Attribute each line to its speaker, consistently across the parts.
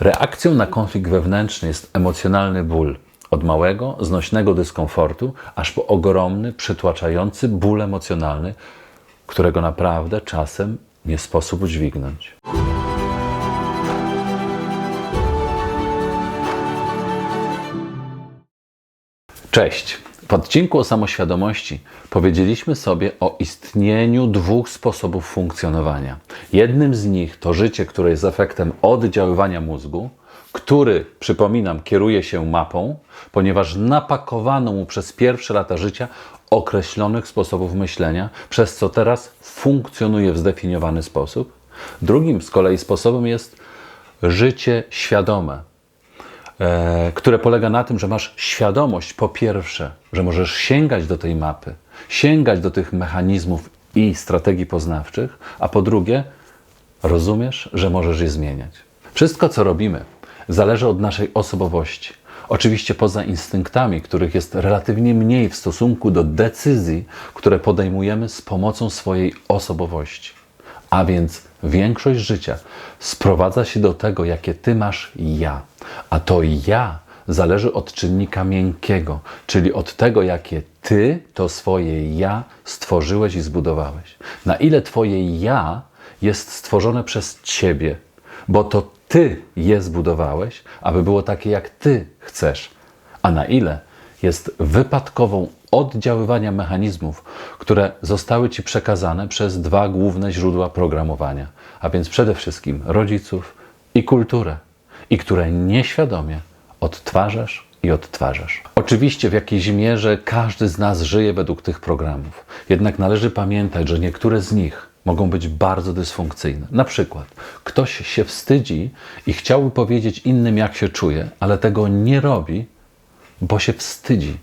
Speaker 1: Reakcją na konflikt wewnętrzny jest emocjonalny ból. Od małego, znośnego dyskomfortu, aż po ogromny, przytłaczający ból emocjonalny, którego naprawdę czasem nie sposób udźwignąć. Cześć! W odcinku o samoświadomości powiedzieliśmy sobie o istnieniu dwóch sposobów funkcjonowania. Jednym z nich to życie, które jest efektem oddziaływania mózgu, który, przypominam, kieruje się mapą, ponieważ napakowano mu przez pierwsze lata życia określonych sposobów myślenia, przez co teraz funkcjonuje w zdefiniowany sposób. Drugim z kolei sposobem jest życie świadome, które polega na tym, że masz świadomość, po pierwsze, że możesz sięgać do tej mapy, sięgać do tych mechanizmów i strategii poznawczych, a po drugie, rozumiesz, że możesz je zmieniać. Wszystko, co robimy, zależy od naszej osobowości. Oczywiście poza instynktami, których jest relatywnie mniej w stosunku do decyzji, które podejmujemy z pomocą swojej osobowości. A więc większość życia sprowadza się do tego, jakie ty masz ja. A to ja zależy od czynnika miękkiego, czyli od tego, jakie ty to swoje ja stworzyłeś i zbudowałeś. Na ile twoje ja jest stworzone przez ciebie, bo to ty je zbudowałeś, aby było takie, jak ty chcesz. A na ile jest wypadkową oddziaływania mechanizmów, które zostały ci przekazane przez dwa główne źródła programowania, a więc przede wszystkim rodziców i kulturę, i które nieświadomie odtwarzasz i odtwarzasz. Oczywiście w jakiejś mierze każdy z nas żyje według tych programów, jednak należy pamiętać, że niektóre z nich mogą być bardzo dysfunkcyjne. Na przykład ktoś się wstydzi i chciałby powiedzieć innym, jak się czuje, ale tego nie robi, bo się wstydzi.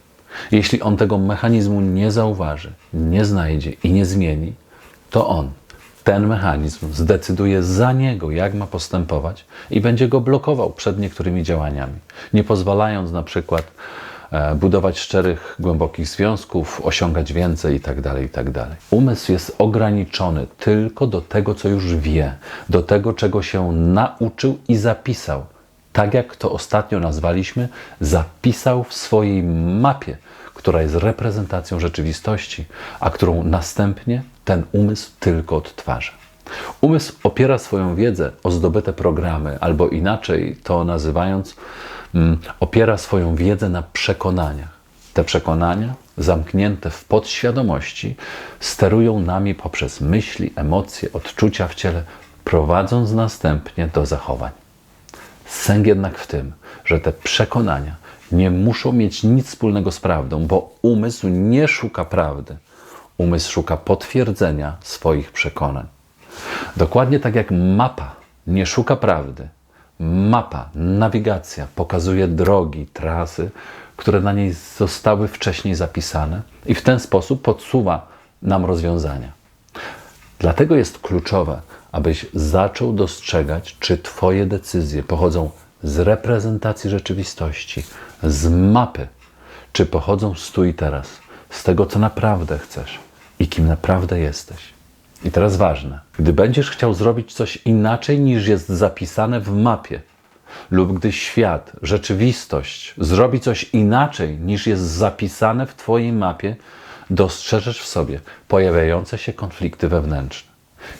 Speaker 1: Jeśli on tego mechanizmu nie zauważy, nie znajdzie i nie zmieni, to on, ten mechanizm, zdecyduje za niego, jak ma postępować i będzie go blokował przed niektórymi działaniami, nie pozwalając na przykład e, budować szczerych, głębokich związków, osiągać więcej itd., itd. Umysł jest ograniczony tylko do tego, co już wie, do tego, czego się nauczył i zapisał tak jak to ostatnio nazwaliśmy, zapisał w swojej mapie, która jest reprezentacją rzeczywistości, a którą następnie ten umysł tylko odtwarza. Umysł opiera swoją wiedzę o zdobyte programy, albo inaczej to nazywając, mm, opiera swoją wiedzę na przekonaniach. Te przekonania, zamknięte w podświadomości, sterują nami poprzez myśli, emocje, odczucia w ciele, prowadząc następnie do zachowań. Sęk jednak w tym, że te przekonania nie muszą mieć nic wspólnego z prawdą, bo umysł nie szuka prawdy. Umysł szuka potwierdzenia swoich przekonań. Dokładnie tak jak mapa nie szuka prawdy, mapa, nawigacja pokazuje drogi, trasy, które na niej zostały wcześniej zapisane i w ten sposób podsuwa nam rozwiązania. Dlatego jest kluczowe, abyś zaczął dostrzegać, czy Twoje decyzje pochodzą z reprezentacji rzeczywistości, z mapy, czy pochodzą z tu i teraz, z tego, co naprawdę chcesz i kim naprawdę jesteś. I teraz ważne, gdy będziesz chciał zrobić coś inaczej niż jest zapisane w mapie, lub gdy świat, rzeczywistość zrobi coś inaczej niż jest zapisane w Twojej mapie, dostrzeżesz w sobie pojawiające się konflikty wewnętrzne.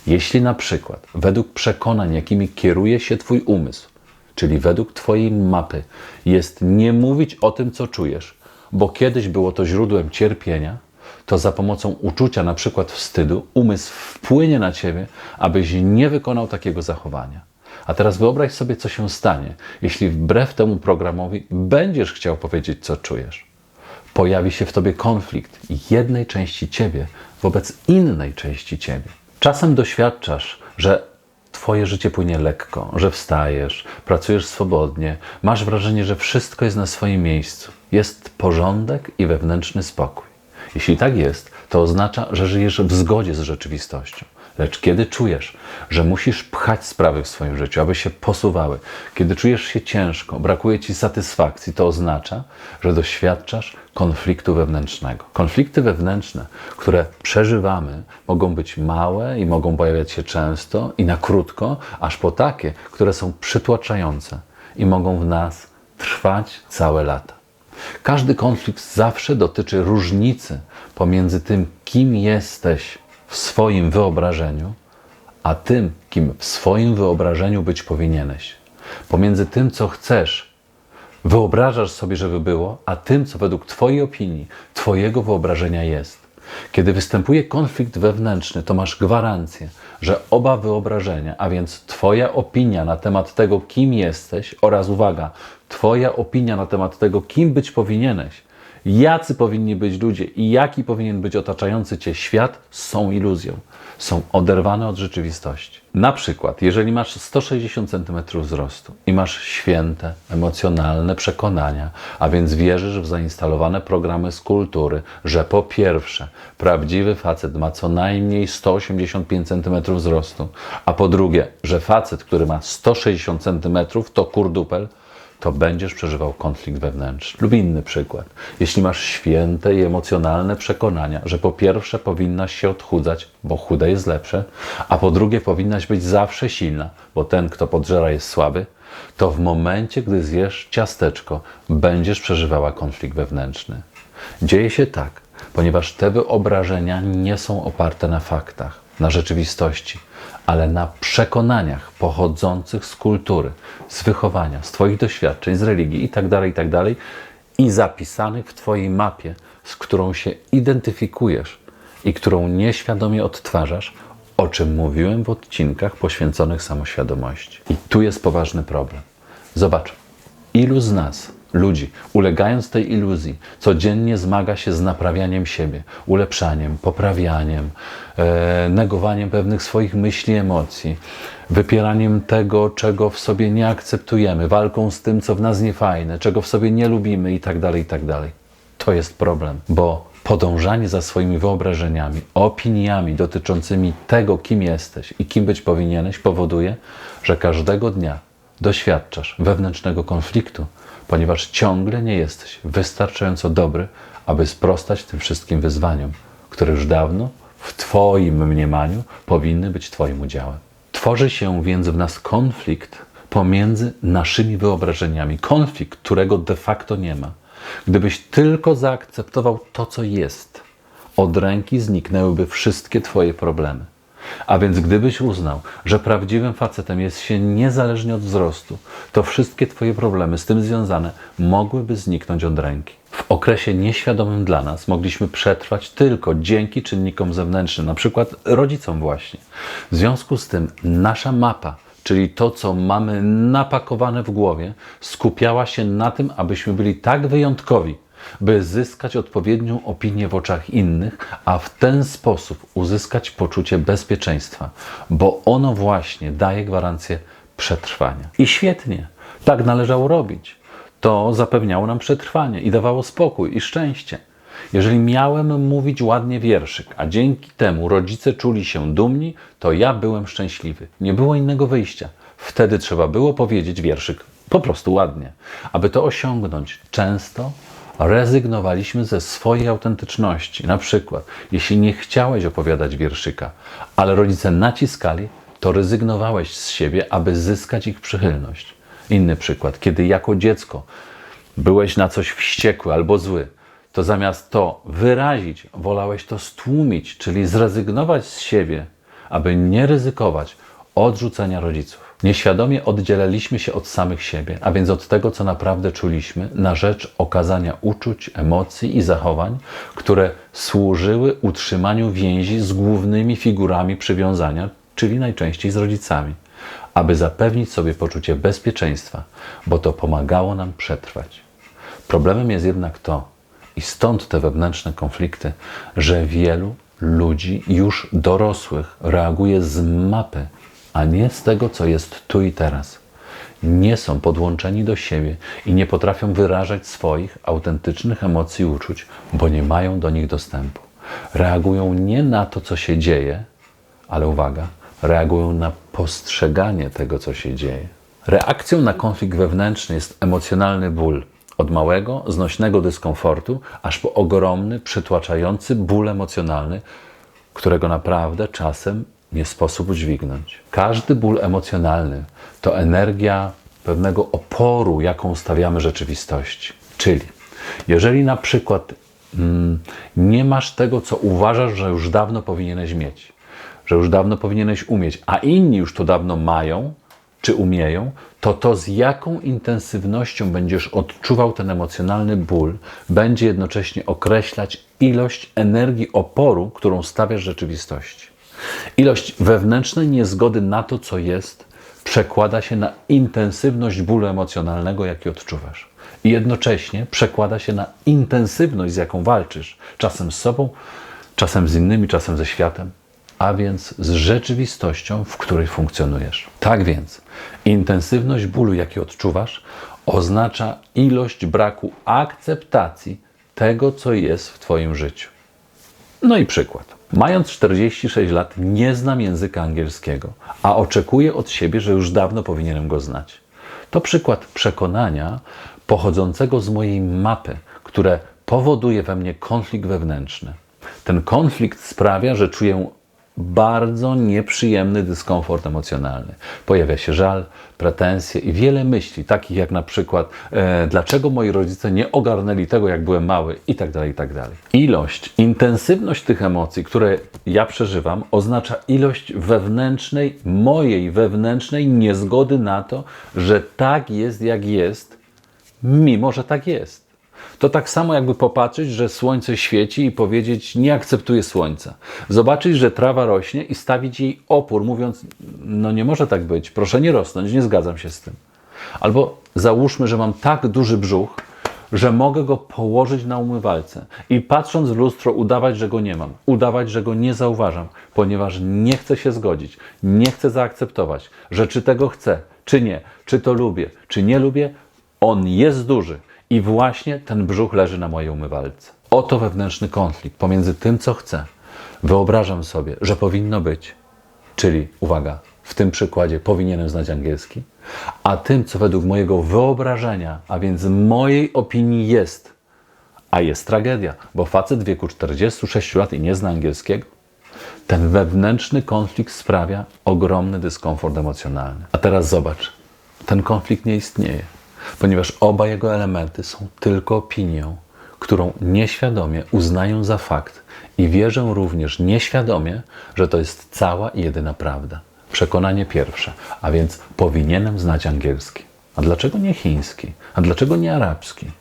Speaker 1: Jeśli na przykład według przekonań, jakimi kieruje się Twój umysł, czyli według Twojej mapy, jest nie mówić o tym, co czujesz, bo kiedyś było to źródłem cierpienia, to za pomocą uczucia, na przykład wstydu, umysł wpłynie na Ciebie, abyś nie wykonał takiego zachowania. A teraz wyobraź sobie, co się stanie, jeśli wbrew temu programowi będziesz chciał powiedzieć, co czujesz. Pojawi się w Tobie konflikt jednej części Ciebie wobec innej części Ciebie. Czasem doświadczasz, że Twoje życie płynie lekko, że wstajesz, pracujesz swobodnie, masz wrażenie, że wszystko jest na swoim miejscu. Jest porządek i wewnętrzny spokój. Jeśli tak jest, to oznacza, że żyjesz w zgodzie z rzeczywistością, Lecz kiedy czujesz, że musisz pchać sprawy w swoim życiu, aby się posuwały, kiedy czujesz się ciężko, brakuje ci satysfakcji, to oznacza, że doświadczasz konfliktu wewnętrznego. Konflikty wewnętrzne, które przeżywamy, mogą być małe i mogą pojawiać się często i na krótko, aż po takie, które są przytłaczające i mogą w nas trwać całe lata. Każdy konflikt zawsze dotyczy różnicy pomiędzy tym, kim jesteś w swoim wyobrażeniu, a tym, kim w swoim wyobrażeniu być powinieneś. Pomiędzy tym, co chcesz, wyobrażasz sobie, żeby było, a tym, co według Twojej opinii, Twojego wyobrażenia jest. Kiedy występuje konflikt wewnętrzny, to masz gwarancję, że oba wyobrażenia, a więc Twoja opinia na temat tego, kim jesteś, oraz uwaga, Twoja opinia na temat tego, kim być powinieneś, jacy powinni być ludzie i jaki powinien być otaczający Cię świat, są iluzją. Są oderwane od rzeczywistości. Na przykład, jeżeli masz 160 cm wzrostu i masz święte, emocjonalne przekonania, a więc wierzysz w zainstalowane programy z kultury, że po pierwsze, prawdziwy facet ma co najmniej 185 cm wzrostu, a po drugie, że facet, który ma 160 cm to kurdupel, to będziesz przeżywał konflikt wewnętrzny. Lub inny przykład. Jeśli masz święte i emocjonalne przekonania, że po pierwsze powinnaś się odchudzać, bo chude jest lepsze, a po drugie powinnaś być zawsze silna, bo ten, kto podżera, jest słaby, to w momencie, gdy zjesz ciasteczko, będziesz przeżywała konflikt wewnętrzny. Dzieje się tak, ponieważ te wyobrażenia nie są oparte na faktach, na rzeczywistości ale na przekonaniach pochodzących z kultury, z wychowania, z Twoich doświadczeń, z religii itd., tak itd. Tak i zapisanych w Twojej mapie, z którą się identyfikujesz i którą nieświadomie odtwarzasz, o czym mówiłem w odcinkach poświęconych samoświadomości. I tu jest poważny problem. Zobacz, ilu z nas ludzi, ulegając tej iluzji, codziennie zmaga się z naprawianiem siebie, ulepszaniem, poprawianiem, e, negowaniem pewnych swoich myśli, emocji, wypieraniem tego, czego w sobie nie akceptujemy, walką z tym, co w nas niefajne, czego w sobie nie lubimy itd., tak itd. Tak to jest problem, bo podążanie za swoimi wyobrażeniami, opiniami dotyczącymi tego, kim jesteś i kim być powinieneś, powoduje, że każdego dnia doświadczasz wewnętrznego konfliktu, ponieważ ciągle nie jesteś wystarczająco dobry, aby sprostać tym wszystkim wyzwaniom, które już dawno w Twoim mniemaniu powinny być Twoim udziałem. Tworzy się więc w nas konflikt pomiędzy naszymi wyobrażeniami, konflikt, którego de facto nie ma. Gdybyś tylko zaakceptował to, co jest, od ręki zniknęłyby wszystkie Twoje problemy. A więc gdybyś uznał, że prawdziwym facetem jest się niezależnie od wzrostu, to wszystkie Twoje problemy z tym związane mogłyby zniknąć od ręki. W okresie nieświadomym dla nas mogliśmy przetrwać tylko dzięki czynnikom zewnętrznym, na przykład rodzicom właśnie. W związku z tym nasza mapa, czyli to, co mamy napakowane w głowie, skupiała się na tym, abyśmy byli tak wyjątkowi, by zyskać odpowiednią opinię w oczach innych, a w ten sposób uzyskać poczucie bezpieczeństwa, bo ono właśnie daje gwarancję przetrwania. I świetnie, tak należało robić. To zapewniało nam przetrwanie i dawało spokój i szczęście. Jeżeli miałem mówić ładnie wierszyk, a dzięki temu rodzice czuli się dumni, to ja byłem szczęśliwy. Nie było innego wyjścia. Wtedy trzeba było powiedzieć wierszyk po prostu ładnie. Aby to osiągnąć, często rezygnowaliśmy ze swojej autentyczności. Na przykład, jeśli nie chciałeś opowiadać wierszyka, ale rodzice naciskali, to rezygnowałeś z siebie, aby zyskać ich przychylność. Inny przykład, kiedy jako dziecko byłeś na coś wściekły albo zły, to zamiast to wyrazić, wolałeś to stłumić, czyli zrezygnować z siebie, aby nie ryzykować odrzucenia rodziców. Nieświadomie oddzielaliśmy się od samych siebie, a więc od tego, co naprawdę czuliśmy, na rzecz okazania uczuć, emocji i zachowań, które służyły utrzymaniu więzi z głównymi figurami przywiązania, czyli najczęściej z rodzicami, aby zapewnić sobie poczucie bezpieczeństwa, bo to pomagało nam przetrwać. Problemem jest jednak to, i stąd te wewnętrzne konflikty, że wielu ludzi już dorosłych reaguje z mapy a nie z tego, co jest tu i teraz. Nie są podłączeni do siebie i nie potrafią wyrażać swoich autentycznych emocji i uczuć, bo nie mają do nich dostępu. Reagują nie na to, co się dzieje, ale uwaga, reagują na postrzeganie tego, co się dzieje. Reakcją na konflikt wewnętrzny jest emocjonalny ból. Od małego, znośnego dyskomfortu, aż po ogromny, przytłaczający ból emocjonalny, którego naprawdę czasem nie sposób udźwignąć. Każdy ból emocjonalny to energia pewnego oporu, jaką stawiamy rzeczywistości. Czyli, jeżeli na przykład mm, nie masz tego, co uważasz, że już dawno powinieneś mieć, że już dawno powinieneś umieć, a inni już to dawno mają, czy umieją, to to z jaką intensywnością będziesz odczuwał ten emocjonalny ból, będzie jednocześnie określać ilość energii oporu, którą stawiasz rzeczywistości. Ilość wewnętrznej niezgody na to, co jest, przekłada się na intensywność bólu emocjonalnego, jaki odczuwasz. I jednocześnie przekłada się na intensywność, z jaką walczysz, czasem z sobą, czasem z innymi, czasem ze światem, a więc z rzeczywistością, w której funkcjonujesz. Tak więc, intensywność bólu, jaki odczuwasz, oznacza ilość braku akceptacji tego, co jest w Twoim życiu. No i przykład. Mając 46 lat, nie znam języka angielskiego, a oczekuję od siebie, że już dawno powinienem go znać. To przykład przekonania pochodzącego z mojej mapy, które powoduje we mnie konflikt wewnętrzny. Ten konflikt sprawia, że czuję bardzo nieprzyjemny dyskomfort emocjonalny. Pojawia się żal, pretensje i wiele myśli, takich jak na przykład e, dlaczego moi rodzice nie ogarnęli tego, jak byłem mały i tak dalej, i tak. Ilość, intensywność tych emocji, które ja przeżywam, oznacza ilość wewnętrznej, mojej wewnętrznej niezgody na to, że tak jest, jak jest, mimo że tak jest. To tak samo jakby popatrzeć, że słońce świeci i powiedzieć nie akceptuję słońca. Zobaczyć, że trawa rośnie i stawić jej opór, mówiąc no nie może tak być, proszę nie rosnąć, nie zgadzam się z tym. Albo załóżmy, że mam tak duży brzuch, że mogę go położyć na umywalce i patrząc w lustro udawać, że go nie mam, udawać, że go nie zauważam, ponieważ nie chcę się zgodzić, nie chcę zaakceptować, że czy tego chcę, czy nie, czy to lubię, czy nie lubię, on jest duży i właśnie ten brzuch leży na mojej umywalce. Oto wewnętrzny konflikt pomiędzy tym, co chcę. Wyobrażam sobie, że powinno być, czyli uwaga, w tym przykładzie powinienem znać angielski, a tym, co według mojego wyobrażenia, a więc mojej opinii jest, a jest tragedia, bo facet w wieku 46 lat i nie zna angielskiego, ten wewnętrzny konflikt sprawia ogromny dyskomfort emocjonalny. A teraz zobacz, ten konflikt nie istnieje ponieważ oba jego elementy są tylko opinią, którą nieświadomie uznają za fakt i wierzę również nieświadomie, że to jest cała i jedyna prawda. Przekonanie pierwsze, a więc powinienem znać angielski. A dlaczego nie chiński? A dlaczego nie arabski?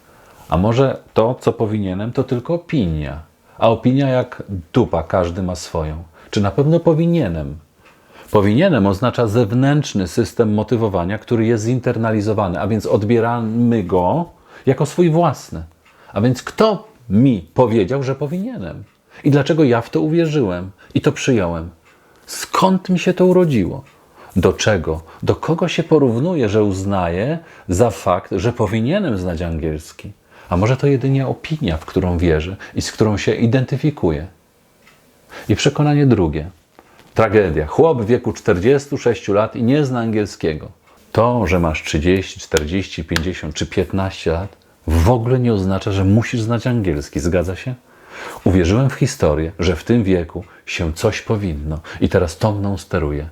Speaker 1: A może to, co powinienem, to tylko opinia? A opinia jak dupa, każdy ma swoją. Czy na pewno powinienem? Powinienem oznacza zewnętrzny system motywowania, który jest zinternalizowany, a więc odbieramy go jako swój własny. A więc kto mi powiedział, że powinienem? I dlaczego ja w to uwierzyłem i to przyjąłem? Skąd mi się to urodziło? Do czego? Do kogo się porównuje, że uznaję za fakt, że powinienem znać angielski? A może to jedynie opinia, w którą wierzę i z którą się identyfikuję? I przekonanie drugie. Tragedia. Chłop w wieku 46 lat i nie zna angielskiego. To, że masz 30, 40, 50 czy 15 lat, w ogóle nie oznacza, że musisz znać angielski. Zgadza się? Uwierzyłem w historię, że w tym wieku się coś powinno i teraz to mną steruje.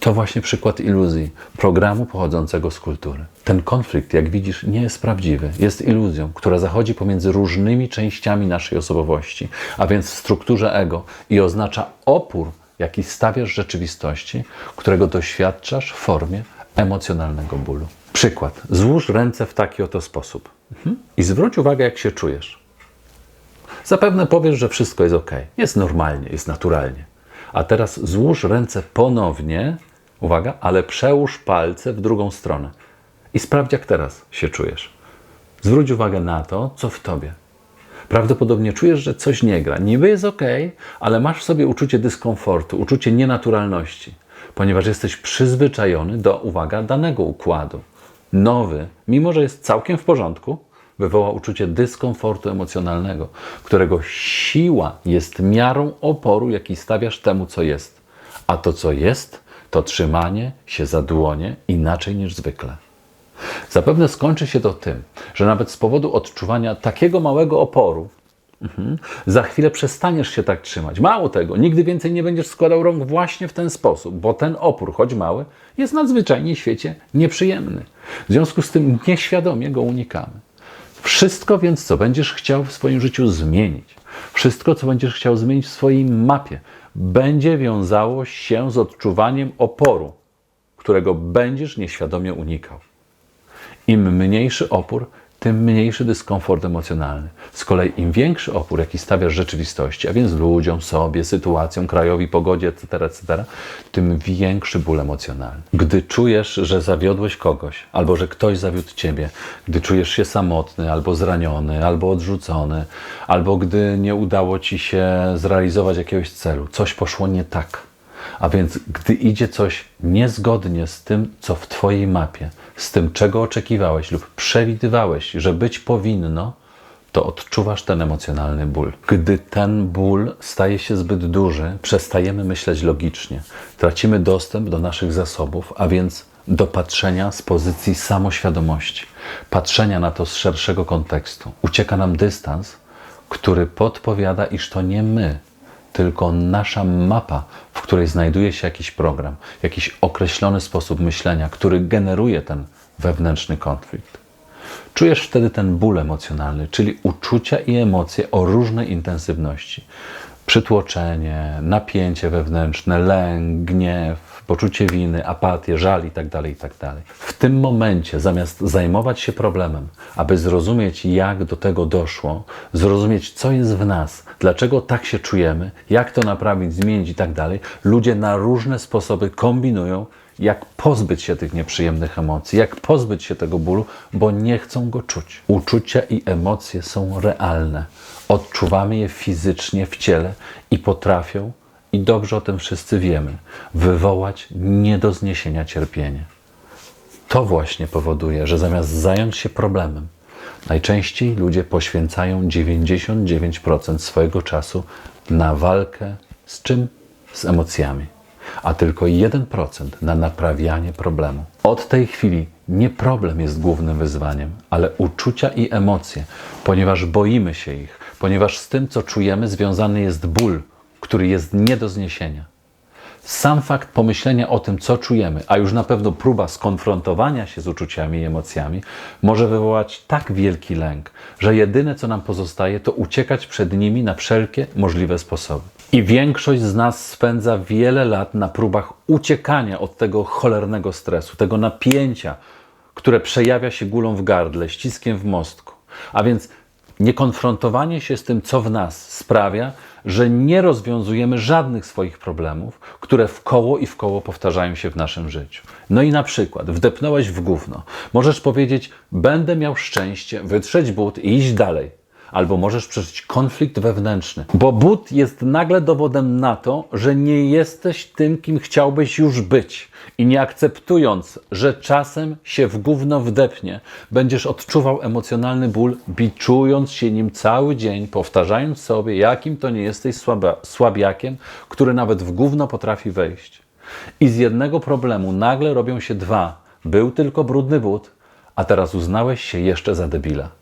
Speaker 1: To właśnie przykład iluzji, programu pochodzącego z kultury. Ten konflikt, jak widzisz, nie jest prawdziwy. Jest iluzją, która zachodzi pomiędzy różnymi częściami naszej osobowości, a więc w strukturze ego i oznacza opór jaki stawiasz rzeczywistości, którego doświadczasz w formie emocjonalnego bólu. Przykład. Złóż ręce w taki oto sposób mhm. i zwróć uwagę, jak się czujesz. Zapewne powiesz, że wszystko jest ok, jest normalnie, jest naturalnie. A teraz złóż ręce ponownie, uwaga, ale przełóż palce w drugą stronę i sprawdź, jak teraz się czujesz. Zwróć uwagę na to, co w tobie. Prawdopodobnie czujesz, że coś nie gra. Niby jest ok, ale masz w sobie uczucie dyskomfortu, uczucie nienaturalności, ponieważ jesteś przyzwyczajony do, uwaga, danego układu. Nowy, mimo że jest całkiem w porządku, wywoła uczucie dyskomfortu emocjonalnego, którego siła jest miarą oporu, jaki stawiasz temu, co jest. a to co jest, to trzymanie się za dłonie inaczej niż zwykle. Zapewne skończy się to tym, że nawet z powodu odczuwania takiego małego oporu, mhm, za chwilę przestaniesz się tak trzymać. Mało tego, nigdy więcej nie będziesz składał rąk właśnie w ten sposób, bo ten opór, choć mały, jest nadzwyczajnie w świecie nieprzyjemny. W związku z tym nieświadomie go unikamy. Wszystko więc, co będziesz chciał w swoim życiu zmienić, wszystko, co będziesz chciał zmienić w swojej mapie, będzie wiązało się z odczuwaniem oporu, którego będziesz nieświadomie unikał. Im mniejszy opór, tym mniejszy dyskomfort emocjonalny. Z kolei im większy opór, jaki stawiasz rzeczywistości, a więc ludziom, sobie, sytuacjom, krajowi, pogodzie, etc., etc., tym większy ból emocjonalny. Gdy czujesz, że zawiodłeś kogoś, albo że ktoś zawiódł ciebie, gdy czujesz się samotny, albo zraniony, albo odrzucony, albo gdy nie udało ci się zrealizować jakiegoś celu, coś poszło nie tak. A więc, gdy idzie coś niezgodnie z tym, co w Twojej mapie, z tym, czego oczekiwałeś lub przewidywałeś, że być powinno, to odczuwasz ten emocjonalny ból. Gdy ten ból staje się zbyt duży, przestajemy myśleć logicznie, tracimy dostęp do naszych zasobów, a więc do patrzenia z pozycji samoświadomości, patrzenia na to z szerszego kontekstu. Ucieka nam dystans, który podpowiada, iż to nie my, tylko nasza mapa, w której znajduje się jakiś program, jakiś określony sposób myślenia, który generuje ten wewnętrzny konflikt. Czujesz wtedy ten ból emocjonalny, czyli uczucia i emocje o różnej intensywności. Przytłoczenie, napięcie wewnętrzne, lęk, gniew, poczucie winy, apatię, żal itd., itd. W tym momencie, zamiast zajmować się problemem, aby zrozumieć, jak do tego doszło, zrozumieć, co jest w nas, dlaczego tak się czujemy, jak to naprawić, zmienić itd., ludzie na różne sposoby kombinują, jak pozbyć się tych nieprzyjemnych emocji, jak pozbyć się tego bólu, bo nie chcą go czuć. Uczucia i emocje są realne. Odczuwamy je fizycznie w ciele i potrafią, i dobrze o tym wszyscy wiemy, wywołać nie do zniesienia cierpienie. To właśnie powoduje, że zamiast zająć się problemem, najczęściej ludzie poświęcają 99% swojego czasu na walkę z czym? Z emocjami a tylko 1% na naprawianie problemu. Od tej chwili nie problem jest głównym wyzwaniem, ale uczucia i emocje, ponieważ boimy się ich, ponieważ z tym, co czujemy, związany jest ból, który jest nie do zniesienia. Sam fakt pomyślenia o tym, co czujemy, a już na pewno próba skonfrontowania się z uczuciami i emocjami, może wywołać tak wielki lęk, że jedyne, co nam pozostaje, to uciekać przed nimi na wszelkie możliwe sposoby. I większość z nas spędza wiele lat na próbach uciekania od tego cholernego stresu, tego napięcia, które przejawia się gulą w gardle, ściskiem w mostku. A więc niekonfrontowanie się z tym, co w nas sprawia, że nie rozwiązujemy żadnych swoich problemów, które w koło i w koło powtarzają się w naszym życiu. No i na przykład wdepnąłeś w gówno. Możesz powiedzieć: Będę miał szczęście, wytrzeć but i iść dalej albo możesz przeżyć konflikt wewnętrzny, bo but jest nagle dowodem na to, że nie jesteś tym, kim chciałbyś już być. I nie akceptując, że czasem się w gówno wdepnie, będziesz odczuwał emocjonalny ból, biczując się nim cały dzień, powtarzając sobie, jakim to nie jesteś słaba, słabiakiem, który nawet w gówno potrafi wejść. I z jednego problemu nagle robią się dwa. Był tylko brudny but, a teraz uznałeś się jeszcze za debila.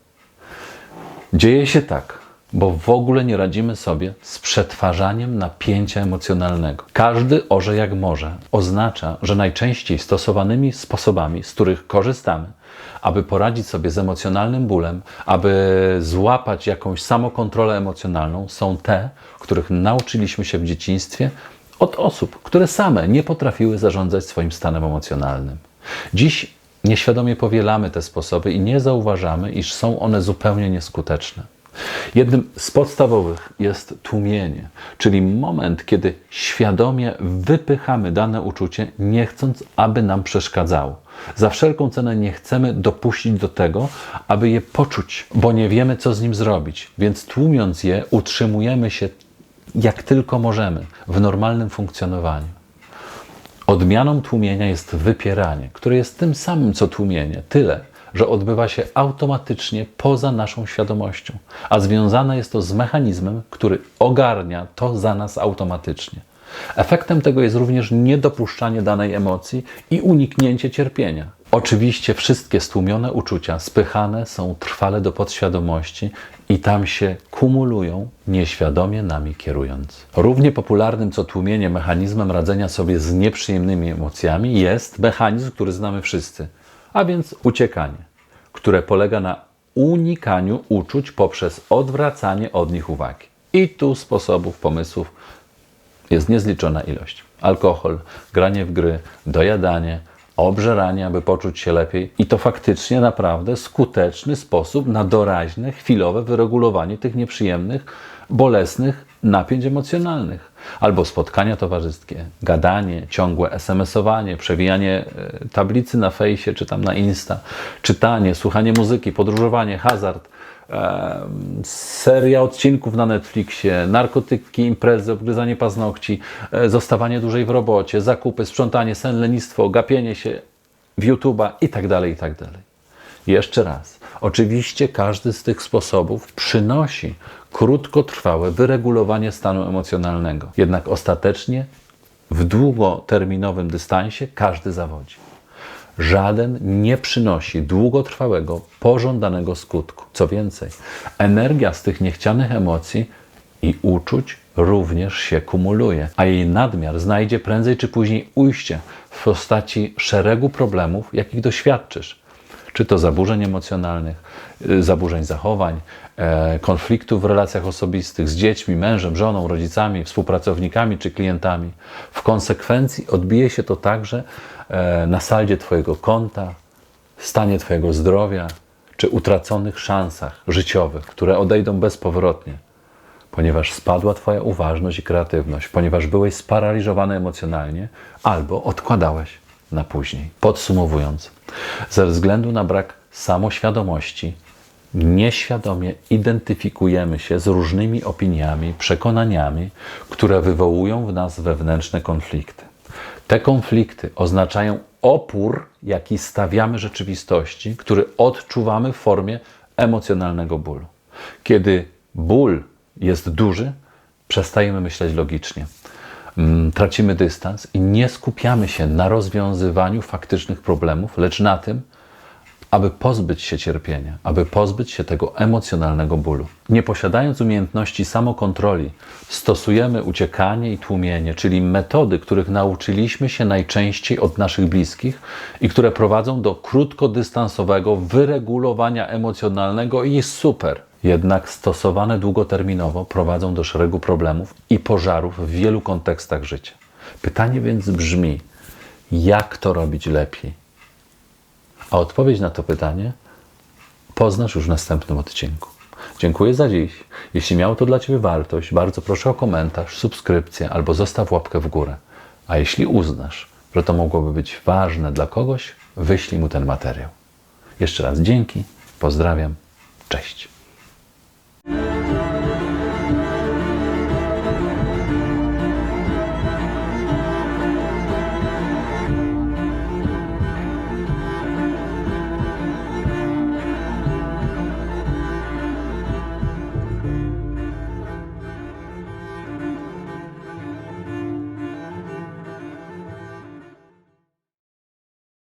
Speaker 1: Dzieje się tak, bo w ogóle nie radzimy sobie z przetwarzaniem napięcia emocjonalnego. Każdy orze jak może oznacza, że najczęściej stosowanymi sposobami, z których korzystamy, aby poradzić sobie z emocjonalnym bólem, aby złapać jakąś samokontrolę emocjonalną, są te, których nauczyliśmy się w dzieciństwie od osób, które same nie potrafiły zarządzać swoim stanem emocjonalnym. Dziś Nieświadomie powielamy te sposoby i nie zauważamy, iż są one zupełnie nieskuteczne. Jednym z podstawowych jest tłumienie, czyli moment, kiedy świadomie wypychamy dane uczucie, nie chcąc, aby nam przeszkadzało. Za wszelką cenę nie chcemy dopuścić do tego, aby je poczuć, bo nie wiemy, co z nim zrobić, więc tłumiąc je, utrzymujemy się jak tylko możemy w normalnym funkcjonowaniu. Odmianą tłumienia jest wypieranie, które jest tym samym co tłumienie, tyle, że odbywa się automatycznie poza naszą świadomością, a związane jest to z mechanizmem, który ogarnia to za nas automatycznie. Efektem tego jest również niedopuszczanie danej emocji i uniknięcie cierpienia. Oczywiście wszystkie stłumione uczucia spychane są trwale do podświadomości i tam się kumulują, nieświadomie nami kierując. Równie popularnym co tłumienie mechanizmem radzenia sobie z nieprzyjemnymi emocjami jest mechanizm, który znamy wszyscy, a więc uciekanie, które polega na unikaniu uczuć poprzez odwracanie od nich uwagi. I tu sposobów, pomysłów jest niezliczona ilość. Alkohol, granie w gry, dojadanie, obżeranie, aby poczuć się lepiej. I to faktycznie naprawdę skuteczny sposób na doraźne, chwilowe wyregulowanie tych nieprzyjemnych, bolesnych napięć emocjonalnych. Albo spotkania towarzyskie, gadanie, ciągłe SMS-owanie, przewijanie e, tablicy na fejsie czy tam na Insta, czytanie, słuchanie muzyki, podróżowanie, hazard, em, seria odcinków na Netflixie, narkotyki, imprezy, obgryzanie paznokci, e, zostawanie dłużej w robocie, zakupy, sprzątanie, sen, lenistwo, gapienie się w YouTube'a i tak dalej, i tak. Jeszcze raz. Oczywiście każdy z tych sposobów przynosi krótkotrwałe wyregulowanie stanu emocjonalnego. Jednak ostatecznie w długoterminowym dystansie każdy zawodzi. Żaden nie przynosi długotrwałego, pożądanego skutku. Co więcej, energia z tych niechcianych emocji i uczuć również się kumuluje, a jej nadmiar znajdzie prędzej czy później ujście w postaci szeregu problemów, jakich doświadczysz czy to zaburzeń emocjonalnych, y, zaburzeń zachowań, e, konfliktów w relacjach osobistych z dziećmi, mężem, żoną, rodzicami, współpracownikami czy klientami. W konsekwencji odbije się to także e, na saldzie Twojego konta, stanie Twojego zdrowia czy utraconych szansach życiowych, które odejdą bezpowrotnie ponieważ spadła Twoja uważność i kreatywność, ponieważ byłeś sparaliżowany emocjonalnie albo odkładałeś na później. Podsumowując, ze względu na brak samoświadomości, nieświadomie identyfikujemy się z różnymi opiniami, przekonaniami, które wywołują w nas wewnętrzne konflikty. Te konflikty oznaczają opór, jaki stawiamy rzeczywistości, który odczuwamy w formie emocjonalnego bólu. Kiedy ból jest duży, przestajemy myśleć logicznie. Mm, Tracimy dystans i nie skupiamy się na rozwiązywaniu faktycznych problemów, lecz na tym, aby pozbyć się cierpienia, aby pozbyć się tego emocjonalnego bólu. Nie posiadając umiejętności samokontroli, stosujemy uciekanie i tłumienie, czyli metody, których nauczyliśmy się najczęściej od naszych bliskich i które prowadzą do krótkodystansowego wyregulowania emocjonalnego i super. Jednak stosowane długoterminowo prowadzą do szeregu problemów i pożarów w wielu kontekstach życia. Pytanie więc brzmi: jak to robić lepiej? A odpowiedź na to pytanie poznasz już w następnym odcinku. Dziękuję za dziś. Jeśli miało to dla Ciebie wartość, bardzo proszę o komentarz, subskrypcję albo zostaw łapkę w górę. A jeśli uznasz, że to mogłoby być ważne dla kogoś, wyślij mu ten materiał. Jeszcze raz dzięki, pozdrawiam, cześć. Thank you.